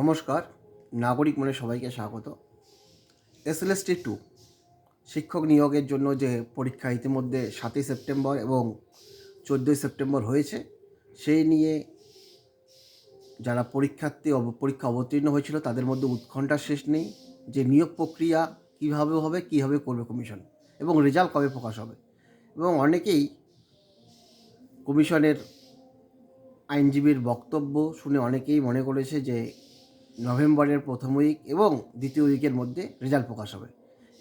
নমস্কার, নাগরিক মনে সবাইকে স্বাগত। এসএলএসটি টু শিক্ষক নিয়োগের জন্য যে পরীক্ষা ইতিমধ্যে সাতই সেপ্টেম্বর এবং চোদ্দোই সেপ্টেম্বর হয়েছে, সেই নিয়ে যারা পরীক্ষার্থী পরীক্ষা অবতীর্ণ হয়েছিল, তাদের মধ্যে উৎকণ্ঠার শেষ নেই। যে নিয়োগ প্রক্রিয়া কীভাবে হবে, কীভাবে করবে কমিশন, এবং রেজাল্ট কবে প্রকাশ হবে, এবং অনেকেই কমিশনের আইনজীবীর বক্তব্য শুনে অনেকেই মনে করেছে যে নভেম্বরের প্রথম উইক এবং দ্বিতীয় উইকের মধ্যে রেজাল্ট প্রকাশ হবে।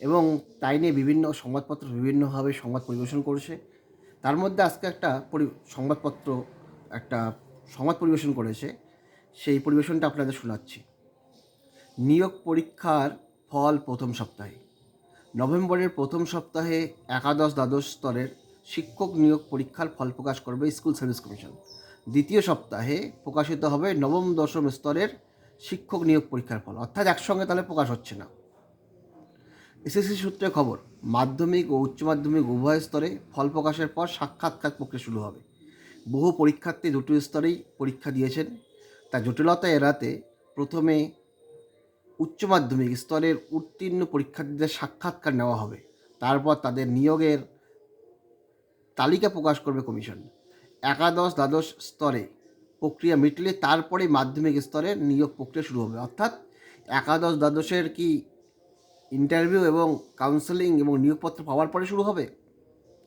এবং তাই নিয়ে বিভিন্ন সংবাদপত্র বিভিন্নভাবে সংবাদ পরিবেশন করছে। তার মধ্যে আজকে একটা সংবাদপত্র, একটা সংবাদ পরিবেশন করেছে। সেই পরিবেশনটা আপনাদের শোনাচ্ছি। নিয়োগ পরীক্ষার ফল প্রথম সপ্তাহে। নভেম্বরের প্রথম সপ্তাহে একাদশ দ্বাদশ স্তরের শিক্ষক নিয়োগ পরীক্ষার ফল প্রকাশ করবে স্কুল সার্ভিস কমিশন। দ্বিতীয় সপ্তাহে প্রকাশিত হবে নবম দশম স্তরের শিক্ষক নিয়োগ পরীক্ষার ফল। অর্থাৎ একসঙ্গে তাহলে প্রকাশ হচ্ছে না। এসএসসি সূত্রে খবর, মাধ্যমিক ও উচ্চ মাধ্যমিক উভয় স্তরে ফল প্রকাশের পর সাক্ষাৎকার প্রক্রিয়া শুরু হবে। বহু পরীক্ষার্থী দুটো স্তরেই পরীক্ষা দিয়েছেন। তা জটিলতা এড়াতে প্রথমে উচ্চ মাধ্যমিক স্তরের উত্তীর্ণ পরীক্ষার্থীদের সাক্ষাৎকার নেওয়া হবে। তারপর তাদের নিয়োগের তালিকা প্রকাশ করবে কমিশন। একাদশ দ্বাদশ স্তরে প্রক্রিয়া মিটলে তারপরে মাধ্যমিক স্তরের নিয়োগ প্রক্রিয়া শুরু হবে। অর্থাৎ একাদশ, দ্বাদশের কি ইন্টারভিউ এবং কাউন্সেলিং এবং নিয়োগপত্র পাওয়ার পরে শুরু হবে?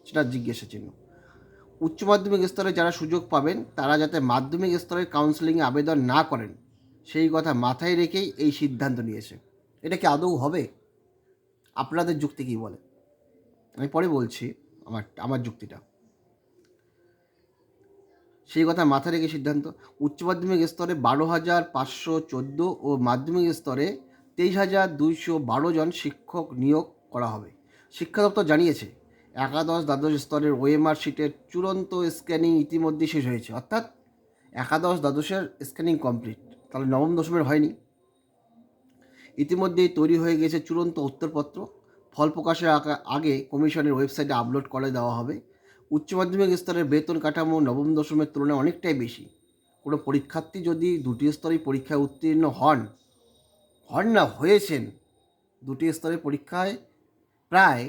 সেটা জিজ্ঞাসা চিহ্ন। উচ্চ মাধ্যমিক স্তরে যারা সুযোগ পাবেন, তারা যাতে মাধ্যমিক স্তরের কাউন্সেলিংয়ে আবেদন না করেন, সেই কথা মাথায় রেখেই এই সিদ্ধান্ত নিয়েছে। এটা কি আদৌ হবে? আপনাদের যুক্তি কী বলে? আমি পরে বলছি আমার আমার যুক্তিটা। সেই কথা মাথায় রেখে সিদ্ধান্ত। উচ্চ মাধ্যমিক স্তরে বারো হাজার পাঁচশো চোদ্দ ও মাধ্যমিক স্তরে তেইশ হাজার দুইশো বারো জন শিক্ষক নিয়োগ করা হবে। শিক্ষা দপ্তর জানিয়েছে, একাদশ দ্বাদশ স্তরের ওএমআর শিটের চূড়ান্ত স্ক্যানিং ইতিমধ্যে শেষ হয়েছে। অর্থাৎ একাদশ দ্বাদশের স্ক্যানিং কমপ্লিট। তাহলে নবম দশমের হয়নি। ইতিমধ্যেই তৈরি হয়ে গেছে চূড়ান্ত উত্তরপত্র। ফল প্রকাশের আগে কমিশনের ওয়েবসাইটে আপলোড করে দেওয়া হবে। উচ্চ মাধ্যমিক স্তরের বেতন কাঠামো নবম দশমের তুলনায় অনেকটাই বেশি। কোনো পরীক্ষার্থী যদি দুটি স্তরে পরীক্ষায় উত্তীর্ণ হন হন না, হয়েছেন, দুটি স্তরের পরীক্ষায় প্রায়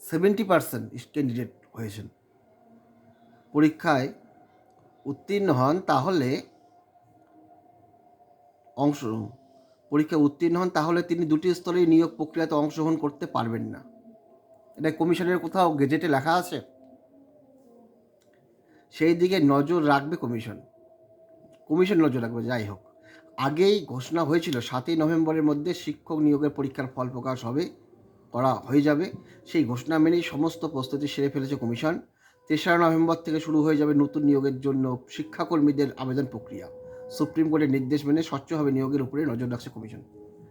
সেভেন্টি পার্সেন্ট ক্যান্ডিডেট হয়েছেন। পরীক্ষায় উত্তীর্ণ হন, তাহলে অংশ, পরীক্ষায় উত্তীর্ণ হন, তাহলে তিনি দুটি স্তরেই নিয়োগ প্রক্রিয়াতে অংশগ্রহণ করতে পারবেন না। এটা কমিশনের কোথাও গেজেটে লেখা আছে? সেই দিকে নজর রাখবে কমিশন। কমিশন নজর রাখবে, যাই হোক। আগেই ঘোষণা হয়েছিল, সাতই নভেম্বরের মধ্যে শিক্ষক নিয়োগের পরীক্ষার ফল প্রকাশ হবে, করা হয়ে যাবে। সেই ঘোষণা মেনেই সমস্ত প্রস্তুতি সেরে ফেলেছে কমিশন। তেসরা নভেম্বর থেকে শুরু হয়ে যাবে নতুন নিয়োগের জন্য শিক্ষাকর্মীদের আবেদন প্রক্রিয়া। সুপ্রিম কোর্টের নির্দেশ মেনে স্বচ্ছভাবে নিয়োগের উপরে নজর রাখছে কমিশন।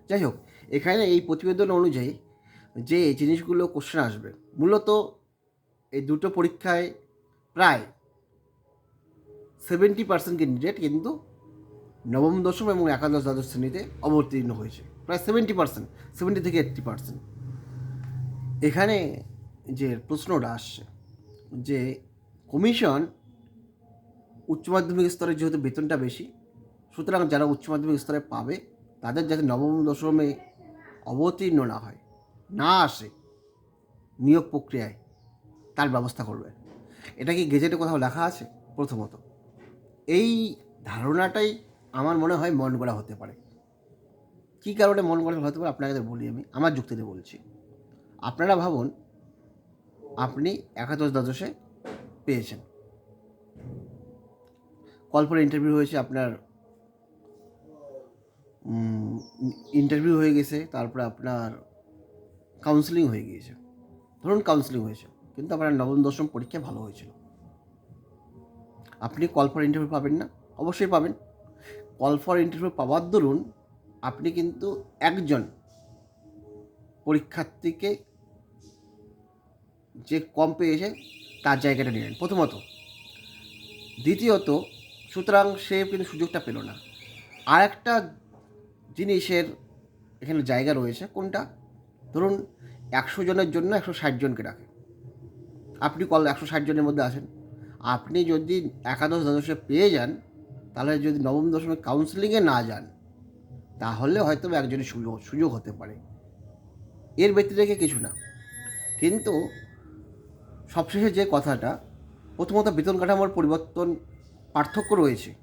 যাই হোক, এখানে এই প্রতিবেদন অনুযায়ী যে জিনিসগুলো কোশ্চেন আসবে। মূলত এই দুটো পরীক্ষায় প্রায় সেভেন্টি পার্সেন্ট ক্যান্ডিডেট কিন্তু নবম, দশম এবং একাদশ দ্বাদশ শ্রেণীতে অবতীর্ণ হয়েছে। প্রায় সেভেন্টি পার্সেন্ট সেভেন্টি থেকে এইট্টি পার্সেন্ট এখানে যে প্রশ্নটা আসছে, যে কমিশন উচ্চ মাধ্যমিক স্তরে যেহেতু বেতনটা বেশি, সুতরাং যারা উচ্চ মাধ্যমিক স্তরে পাবে, তাদের যাতে নবম, দশমে অবতীর্ণ না হয় না আসে, নিয়োগ প্রক্রিয়ায় তার ব্যবস্থা করবে। এটা কি গেজেটে কোথাও লেখা আছে? প্রথমত। এই ধারণাটাই আমার মনে হয় মন করা হতে পারে। কী কারণে মন করা হতে পারে আপনাকে বলি আমি, আমার যুক্তিতে বলছি। আপনারা ভাবুন, আপনি একাদশ দ্বাদশে পেয়েছেন। কল ইন্টারভিউ হয়েছে আপনার ইন্টারভিউ হয়ে গেছে, তারপরে আপনার কাউন্সিলিং হয়ে গিয়েছে। ধরুন কাউন্সিলিং হয়েছে, কিন্তু আপনার নবম, দশম পরীক্ষা ভালো হয়েছিল। আপনি কল ফর ইন্টারভিউ পাবেন না? অবশ্যই পাবেন। কল ফর ইন্টারভিউ পাওয়ার দরুন আপনি কিন্তু একজন পরীক্ষার্থীকে যে কম পেয়েছে তার জায়গাটা নিলেন প্রথমত। দ্বিতীয়ত, সুতরাং সে কিন্তু সুযোগটা পেল না। আর একটা জিনিসের এখানে জায়গা রয়েছে কোনটা? ধরুন একশো জনের জন্য একশো ষাট জনকে রাখে আপনি কল একশো ষাট জনের মধ্যে আছেন আপনি যদি একাদশ দ্বাদশে পেয়ে যান, তাহলে যদি নবম দশমে কাউন্সিলিংয়ে না যান, তাহলে হয়তো একজনের সুযোগ সুযোগ হতে পারে। এর ব্যতিরেকে রেখে কিছু না। কিন্তু সবশেষে যে কথাটা, প্রথমত বেতন কাঠামোর পরিবর্তন পার্থক্য রয়েছে।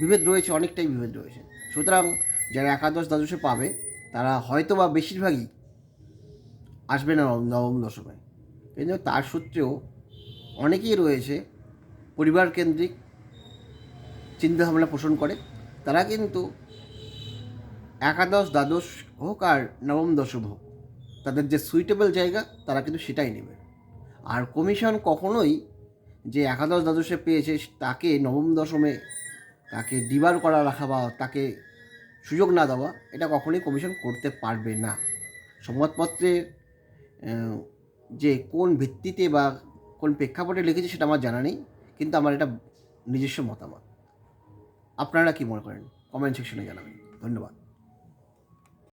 বিভেদ রয়েছে, অনেকটাই বিভেদ রয়েছে। সুতরাং যারা একাদশ দ্বাদশে পাবে, তারা হয়তো বা বেশিরভাগই আসবে না নবম- দশমে। কিন্তু তার সূত্রেও অনেকেই রয়েছে পরিবার কেন্দ্রিক চিন্তাভাবনা পোষণ করে। তারা কিন্তু একাদশ, দ্বাদশ হোক আর নবম, দশম হোক, তাদের যে সুইটেবল জায়গা, তারা কিন্তু সেটাই নেবে। আর কমিশন কখনোই যে একাদশ, দ্বাদশে পেয়েছে, তাকে নবম, দশমে তাকে ডিবার করা রাখা বা তাকে সুযোগ না দেওয়া, এটা কখনোই কমিশন করতে পারবে না। সংবাদপত্রের যে কোন ভিত্তিতে বা কোন প্রেক্ষাপটে লিখেছে সেটা আমার জানা নেই, কিন্তু আমার এটা নিজস্ব মতামত। আপনারা কি মনে করেন? কমেন্ট সেকশনে জানাবেন। ধন্যবাদ।